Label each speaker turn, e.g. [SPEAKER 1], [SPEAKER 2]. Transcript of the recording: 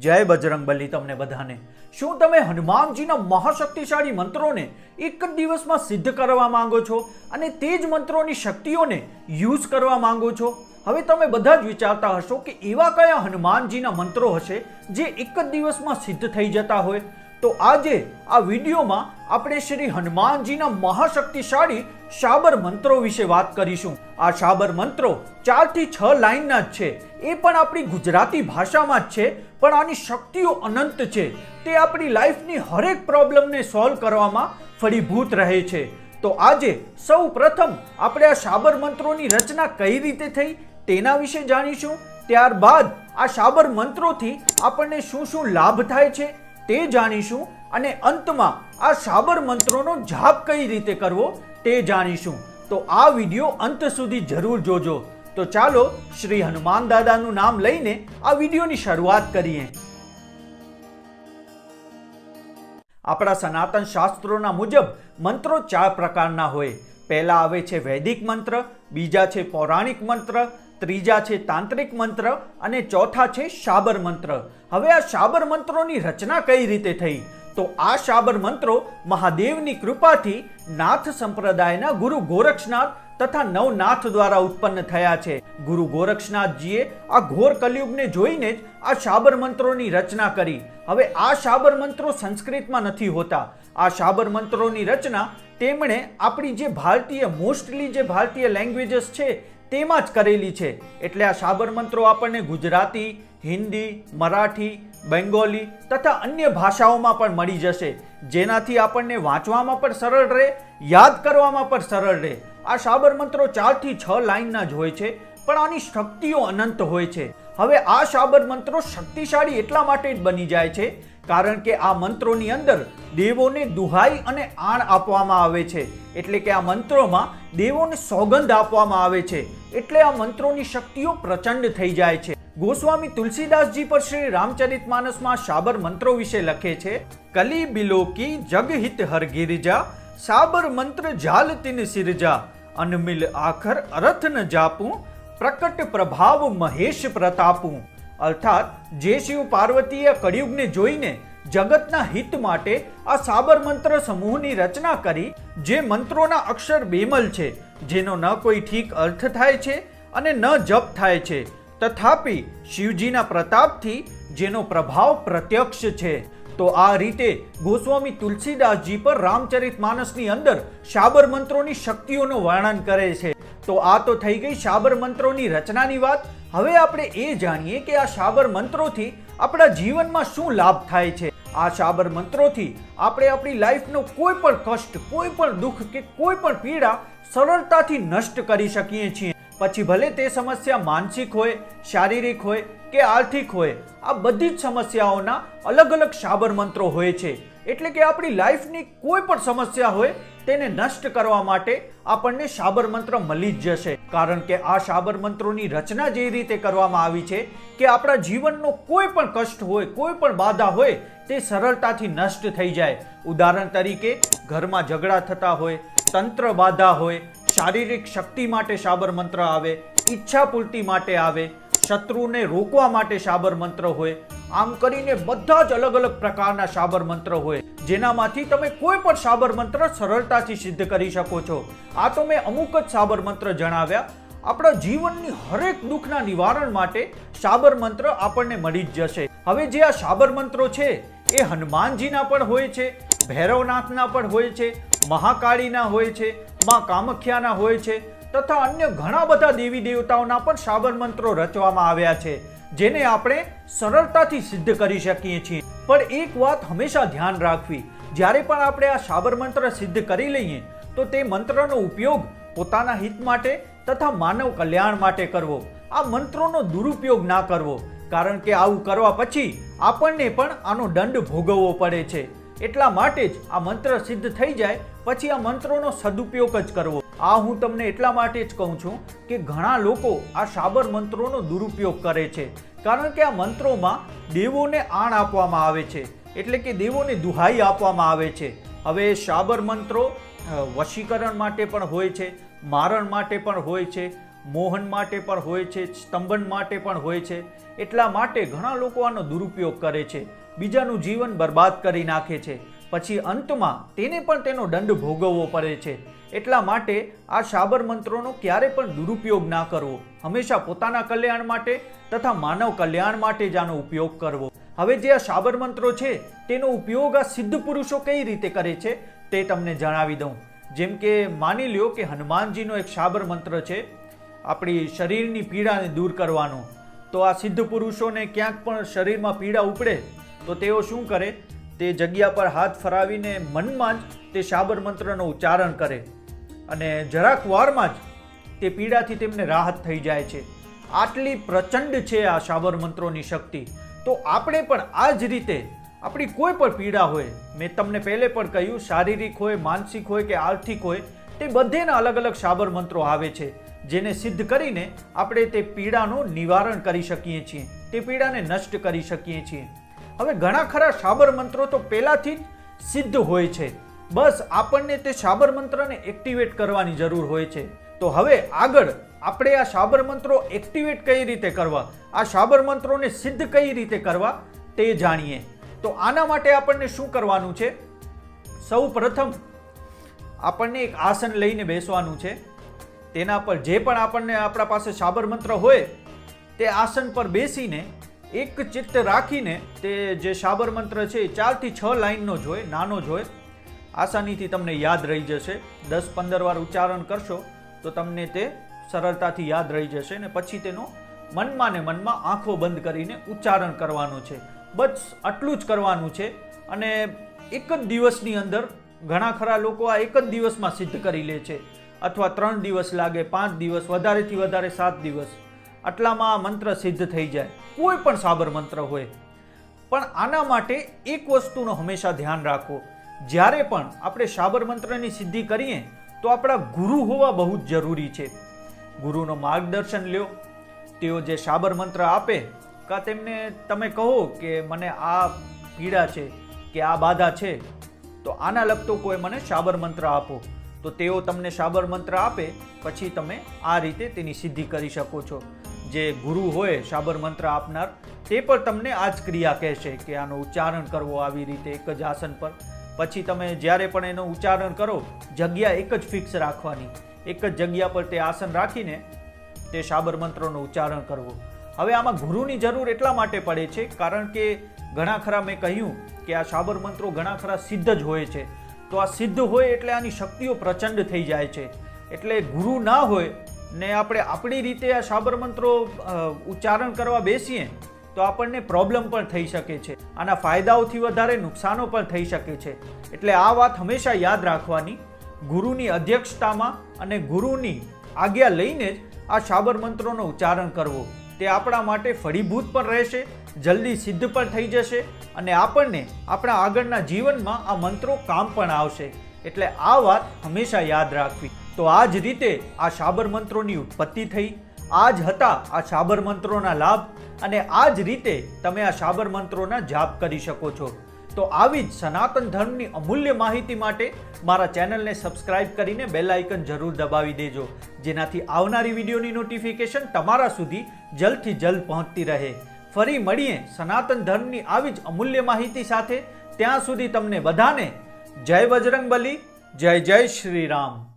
[SPEAKER 1] જય બજરંગબલી તમને બધાને. શું તમે હનુમાનજીના મહાશક્તિશાળી મંત્રોને એક જ દિવસમાં સિદ્ધ કરવા માંગો છો? અને તે જ મંત્રોની શક્તિઓને યુઝ કરવા માંગો છો? હવે તમે બધા જ વિચારતા હશો કે એવા કયા હનુમાનજીના મંત્રો હશે જે એક જ દિવસમાં સિદ્ધ થઈ જતા હોય? તો આજે આ વિડીયોમાં આપણે શ્રી હનુમાનજીના મહાશક્તિશાળી શાબર મંત્રો વિશે વાત કરીશું. આ શાબર મંત્રો ચારથી છ લાઈનના જ છે. એ પણ આપણી ગુજરાતી ભાષામાં જ છે, પણ આની શક્તિઓ અનંત છે. તે આપણી લાઈફની હરેક પ્રોબ્લેમને સોલ્વ કરવામાં ફળીભૂત રહે છે. તો આજે સૌ પ્રથમ આપણે આ શાબર મંત્રોની રચના કઈ રીતે થઈ તેના વિશે જાણીશું. ત્યારબાદ આ શાબર મંત્રોથી આપણને શું શું લાભ થાય છે તે જાણીશું અને અંતમાં આ સાબર મંત્રોનો જાપ કઈ રીતે કરવો તે જાણીશું. તો આ વીડિયો અંત સુધી જરૂર જોજો. તો ચાલો શ્રી હનુમાન દાદાનું નામ લઈને આ વિડીયોની શરૂઆત કરીએ. આપણા સનાતન શાસ્ત્રોના મુજબ મંત્રો ચાર પ્રકારના હોય. પહેલા આવે છે વૈદિક મંત્ર, બીજા છે પૌરાણિક મંત્ર ત્રીજા છે તાંત્રિક મંત્ર અને ચોથા છે શાબર મંત્ર. હવે આ શાબર મંત્રોની રચના કઈ રીતે થઈ? તો આ શાબર મંત્રો મહાદેવની કૃપાથી નાથ સંપ્રદાયના ગુરુ ગોરક્ષનાથ તથા નવનાથ દ્વારા ઉત્પન્ન થયા છે. ગુરુ ગોરક્ષનાથજીએ આ ઘોર કલયુગને જોઈને જ આ શાબર મંત્રોની રચના કરી. હવે આ શાબર મંત્રો સંસ્કૃતમાં નથી હોતા. આ શાબર મંત્રોની રચના તેમણે આપણી જે ભારતીય, મોસ્ટલી જે ભારતીય લેંગ્વેજીસ છે, તેમાં જ કરેલી છે. એટલે આ સાબરમંત્રો આપણને ગુજરાતી, હિન્દી, મરાઠી બેંગોલી તથા અન્ય ભાષાઓમાં પણ મળી જશે. જેનાથી આપણને વાંચવામાં પણ સરળ રહે, યાદ કરવામાં પણ સરળ રહે. આ સાબરમંત્રો ચારથી છ લાઈનના જ હોય છે, પણ આની શક્તિઓ અનંત હોય છે. હવે આ સાબરમંત્રો શક્તિશાળી એટલા માટે જ બની જાય છે કારણ કે આ મંત્રોની અંદર દેવોને દુહાઈ અને આણ આપવામાં આવે છે. એટલે કે આ મંત્રોમાં દેવોને સોગંધ આપવામાં આવે છે. એટલે આ મંત્રોની શક્તિઓ પ્રચંડ થઈ જાય છે. ગોસ્વામી તુલસીદાસજી પર શ્રી રામચરિત માનસમાં સાબર મંત્રો વિશે લખે છે, કલી બિલોકી જગહિત હર ગિરિજા, સાબર મંત્ર જાલ તિન સિરજા, અનમિલ આખર અરથ ન જાપું, પ્રકટ પ્રભાવ મહેશ પ્રતાપું. અર્થાત, જે શિવ પાર્વતીએ કળિયુગને જોઈને જગતના હિત માટે આ સાબર મંત્ર સમૂહની રચના કરી, જે મંત્રોના અક્ષર બેમલ છે, જેનો ન કોઈ ઠીક અર્થ થાય છે અને ન જપ થાય છે, તથાપિ શિવજીના પ્રતાપથી જેનો પ્રભાવ પ્રત્યક્ષ છે. તો આ રીતે ગોસ્વામી તુલસીદાસજી પર રામચરિત માનસની અંદર શાબર મંત્રોની શક્તિઓનું વર્ણન કરે છે. તો આ તો થઈ ગઈ શાબર મંત્રોની રચનાની વાત હવે આપણે એ જાણીએ કે આ શાબર મંત્રોથી આપણા જીવનમાં શું લાભ થાય છે? આ શાબર મંત્રોથી આપણે આપણી લાઈફનો કોઈ પણ કષ્ટ, કોઈ પણ દુઃખ કે કોઈ પણ પીડા સરળતાથી નષ્ટ કરી શકીએ છીએ. પછી ભલે તે સમસ્યા માનસિક હોય, શારીરિક હોય કે આર્થિક હોય, આ બધી જ સમસ્યાઓના અલગ અલગ શાબર મંત્રો હોય છે. એટલે કે આપણી લાઈફની કોઈ પણ સમસ્યા હોય તેને નષ્ટ કરવા માટે આપણને સાબર મંત્ર મળી જ જશે. કારણ કે આ સાબર મંત્રોની રચના જે રીતે કરવામાં આવી છે કે આપણા જીવનનો કોઈ પણ કષ્ટ હોય, કોઈ પણ બાધા હોય, તે સરળતાથી નષ્ટ થઈ જાય. ઉદાહરણ તરીકે, ઘરમાં ઝઘડા થતા હોય, તંત્ર બાધા હોય, શારીરિક શક્તિ માટે સાબર મંત્ર આવે, ઈચ્છા પૂર્તિ માટે આવે, શત્રુને રોકવા માટે સાબર મંત્ર હોય આમ કરીને બધા જ અલગ અલગ પ્રકારના સાબર મંત્ર હોય. જેનામાંથી તમે કોઈ પણ સાબર મંત્ર સરળતાથી સિદ્ધ કરી શકો છો. આ તો મેં અમુક જ સાબર મંત્ર જણાવ્યા. આપણા જીવનની હરેક દુઃખના નિવારણ માટે સાબર મંત્ર આપણને મળી જ જશે. હવે જે આ સાબર મંત્રો છે, એ હનુમાનજીના પણ હોય છે, ભૈરવનાથના પણ હોય છે, મહાકાળીના હોય છે, માં કામખ્યાના હોય છે તથા અન્ય ઘણા બધા દેવી દેવતાઓના પણ શ્રાવણ મંત્રો રચવામાં આવ્યા છે, જેને આપણે સરળતાથી સિદ્ધ કરી શકીએ છીએ. પણ એક વાત હંમેશા ધ્યાન રાખવી, જ્યારે પણ આપણે આ શાબર મંત્ર સિદ્ધ કરી લઈએ, તો તે મંત્રનો ઉપયોગ પોતાના હિત માટે તથા માનવ કલ્યાણ માટે કરવો. આ મંત્રોનો દુરુપયોગ ના કરવો, કારણ કે આવું કરવા પછી આપણને પણ આનો દંડ ભોગવવો પડે છે. એટલા માટે જ આ મંત્ર સિદ્ધ થઈ જાય, પછી આ મંત્રોનો સદુપયોગ જ કરવો. આ હું તમને એટલા માટે જ કહું છું કે ઘણા લોકો આ સાબર મંત્રોનો દુરુપયોગ કરે છે. કારણ કે આ મંત્રોમાં દેવોને આણ આપવામાં આવે છે. એટલે કે દેવોને દુહાઈ આપવામાં આવે છે. હવે સાબર મંત્રો વશીકરણ માટે પણ હોય છે, મારણ માટે પણ હોય છે, મોહન માટે પણ હોય છે, સ્તંભન માટે પણ હોય છે. એટલા માટે ઘણા લોકો આનો દુરુપયોગ કરે છે. બીજાનું જીવન બરબાદ કરી નાખે છે. પછી અંતમાં તેને પણ તેનો દંડ ભોગવવો પડે છે. એટલા માટે આ શાબર મંત્રોનો ક્યારે પણ દુરુપયોગ ના કરવો. હંમેશા પોતાના કલ્યાણ માટે તથા માનવ કલ્યાણ માટે જ આનો ઉપયોગ કરવો. હવે જે આ શાબર મંત્રો છે, તેનો ઉપયોગ આ સિદ્ધ પુરુષો કઈ રીતે કરે છે, તે તમને જણાવી દઉં. જેમ કે, માની લ્યો કે હનુમાનજીનો એક શાબર મંત્ર છે, આપણી શરીરની પીડાને દૂર કરવાનો. તો આ સિદ્ધ પુરુષોને ક્યાંક પણ શરીરમાં પીડા ઉપડે, તો તેઓ શું કરે? તે જગ્યા પર હાથ ફરાવીને મનમાં જ તે શાબર મંત્રનો ઉચ્ચારણ કરે. અને જરાક વારમાં જ તે પીડાથી તેમને રાહત થઈ જાય છે. આટલી પ્રચંડ છે આ શાવર મંત્રોની શક્તિ. તો આપણે પણ આ જ રીતે આપણી કોઈ પણ પીડા હોય, મેં તમને પહેલે પણ કહ્યું, શારીરિક હોય, માનસિક હોય કે આર્થિક હોય, તે બધેના અલગ અલગ શાબર મંત્રો આવે છે, જેને સિદ્ધ કરીને આપણે તે પીડાનું નિવારણ કરી શકીએ છીએ, તે પીડાને નષ્ટ કરી શકીએ છીએ. હવે ઘણા ખરા શાબર મંત્રો તો પહેલાથી જ સિદ્ધ હોય છે. બસ આપણને તે શાબર મંત્રને એક્ટિવેટ કરવાની જરૂર હોય છે. તો હવે આગળ આપણે આ શાબર મંત્રો એક્ટિવેટ કઈ રીતે કરવા? આ શાબર મંત્રોને સિદ્ધ કઈ રીતે કરવા? તે જાણીએ. તો આના માટે આપણને શું કરવાનું છે? સૌ પ્રથમ આપણને એક આસન લઈને બેસવાનું છે. તેના પર જે પણ આપણને આપણા પાસે શાબર મંત્ર હોય, તે આસન પર બેસીને એક ચિત્ત રાખીને તે જે શાબર મંત્ર છે એ ચારથી છ લાઈનનો જ હોય, નાનો જ હોય આસાનીથી તમને યાદ રહી જશે. દસ પંદર વાર ઉચ્ચારણ કરશો તો તમને તે સરળતાથી યાદ રહી જશે ને પછી તેનો મનમાં ને મનમાં આંખો બંધ કરીને ઉચ્ચારણ કરવાનું છે. બસ આટલું જ કરવાનું છે અને એક જ દિવસની અંદર ઘણા ખરા લોકો આ એક જ દિવસમાં સિદ્ધ કરી લે છે. અથવા ત્રણ દિવસ લાગે, પાંચ દિવસ, વધારેથી વધારે સાત દિવસ. આટલામાં આ મંત્ર સિદ્ધ થઈ જાય. કોઈ પણ સાબર મંત્ર હોય. પણ આના માટે એક વસ્તુનો હંમેશા ધ્યાન રાખો. જ્યારે પણ આપણે શાબર મંત્રની સિદ્ધિ કરીએ, તો આપણા ગુરુ હોવા બહુ જ જરૂરી છે. ગુરુનો માર્ગદર્શન લ્યો. તેઓ જે શાબર મંત્ર આપે, કા તેમને તમે કહો કે મને આ પીડા છે, કે આ બાધા છે, તો આના લગતો કોઈ મને શાબર મંત્ર આપો. તો તેઓ તમને શાબર મંત્ર આપે, પછી તમે આ રીતે તેની સિદ્ધિ કરી શકો છો. જે ગુરુ હોય શાબર મંત્ર આપનાર, તે પણ તમને આ જ ક્રિયા કહેશે કે આનો ઉચ્ચારણ કરવો આવી રીતે એક જ આસન પર. પછી તમે જ્યારે પણ એનું ઉચ્ચારણ કરો, જગ્યા એક જ ફિક્સ રાખવાની. એક જ જગ્યા પર તે આસન રાખીને તે શાબર મંત્રનું ઉચ્ચારણ કરવું. હવે આમાં ગુરુની જરૂર એટલા માટે પડે છે, કારણ કે ઘણા ખરા મેં કહ્યું કે આ શાબર મંત્રો ઘણા ખરા સિદ્ધ જ હોય છે. તો આ સિદ્ધ હોય એટલે આની શક્તિઓ પ્રચંડ થઈ જાય છે. એટલે ગુરુ ના હોય ને આપણે આપણી રીતે આ શાબર મંત્રો ઉચ્ચારણ કરવા બેસીએ તો આપણને પ્રોબ્લેમ પણ થઈ શકે છે. આના ફાયદાઓથી વધારે નુકસાનો પણ થઈ શકે છે. એટલે આ વાત હંમેશા યાદ રાખવાની. ગુરુની અધ્યક્ષતામાં અને ગુરુની આજ્ઞા લઈને જ આ શાબર મંત્રોનો ઉચ્ચારણ કરવો. તે આપણા માટે ફળીભૂત પણ રહેશે, જલ્દી સિદ્ધ પણ થઈ જશે અને આપણને આપણા આગળના જીવનમાં આ મંત્રો કામ પણ આવશે. એટલે આ વાત હંમેશા યાદ રાખવી. તો આ જ રીતે આ શાબર મંત્રોની ઉત્પત્તિ થઈ આ જ હતા આ શાબર મંત્રોના લાભ અને આ જ રીતે તમે આ શાબર મંત્રોના જાપ કરી શકો છો. તો આવી જ સનાતન ધર્મની અમૂલ્ય માહિતી માટે મારા ચેનલને સબસ્ક્રાઇબ કરીને બેલ આઇકન જરૂર દબાવી દેજો, જેનાથી આવનારી વિડીયોની નોટિફિકેશન તમારા સુધી જલ્દથી જલ્દ પહોંચતી રહે. ફરી મળીએ સનાતન ધર્મની આવી જ અમૂલ્ય માહિતી સાથે. ત્યાં સુધી તમને બધાને જય બજરંગ બલી જય જય શ્રી રામ